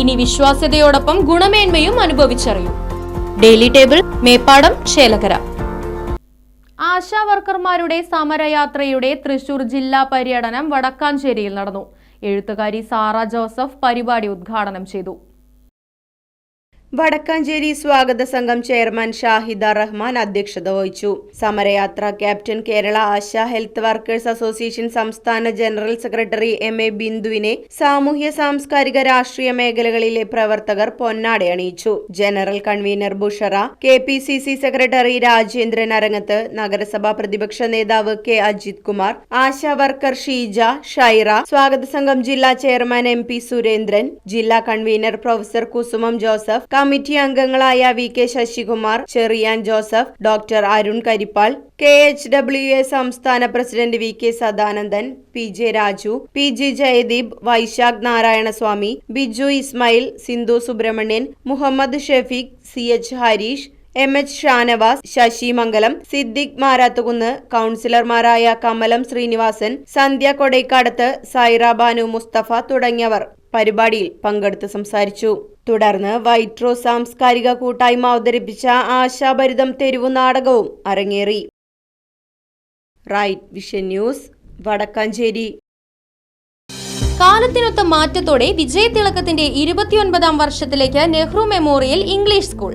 ഇനി വിശ്വാസ്യതയോടൊപ്പം ഗുണമേന്മയും അനുഭവിച്ചറിയൂ. ഡെയിലി ടേബിൾ മേപ്പാടം ശേലകര ആശാവർക്കർമാരുടെ സമരയാത്രയുടെ തൃശൂർ ജില്ലാ പര്യടനം വടക്കാഞ്ചേരിയിൽ നടന്നു. എഴുത്തുകാരി സാറ ജോസഫ് പരിപാടി ഉദ്ഘാടനം ചെയ്തു. വടക്കാഞ്ചേരി സ്വാഗത സംഘം ചെയർമാൻ ഷാഹിദ റഹ്മാൻ അധ്യക്ഷത വഹിച്ചു. സമരയാത്ര captain Kerala Asha health workers association സംസ്ഥാന ജനറൽ സെക്രട്ടറി എം എ ബിന്ദുവിനെ സാമൂഹ്യ സാംസ്കാരിക രാഷ്ട്രീയ മേഖലകളിലെ പ്രവർത്തകർ പൊന്നാടെ അണിയിച്ചു. General convener Bushara K P C C secretary Rajendran Arangath നഗരസഭാ പ്രതിപക്ഷ നേതാവ് കെ അജിത് കുമാർ ആശാ വർക്കർ ഷീജ ഷൈറ സ്വാഗത സംഘം ജില്ലാ ചെയർമാൻ എം പി സുരേന്ദ്രൻ ജില്ലാ convener professor Kusumam Joseph committee അംഗങ്ങളായ V K Sasikumar Cheriyan Joseph doctor Arun Karippal K H W A സംസ്ഥാന president V K Sadanandan P J Raju P G Jayadeep Vaisakh Narayanaswamy Biju Ismail Sindhu Subramanian Muhammad Shefeeq C H Harish M H Shanavas Sasi Mangalam Siddique Marathukunnu കൗൺസിലർമാരായ കമലം ശ്രീനിവാസൻ സന്ധ്യ കൊടൈക്കാടത്ത് സൈറ ബാനു മുസ്തഫ തുടങ്ങിയവർ. പരിപാടിയിൽ പങ്കെടുത്ത് സംസാരിച്ചു. തുടർന്ന് white rose സാംസ്കാരിക കൂട്ടായ്മ അവതരിപ്പിച്ച ആശാഭരിതം തെരുവു നാടകവും അരങ്ങേറി. Right vision news Vadakkancheri. കാലത്തിനൊത്ത മാറ്റത്തോടെ വിജയതിളക്കത്തിന്റെ ഇരുപത്തിയൊൻപതാം വർഷത്തിലേക്ക് നെഹ്റു മെമ്മോറിയൽ ഇംഗ്ലീഷ് സ്കൂൾ.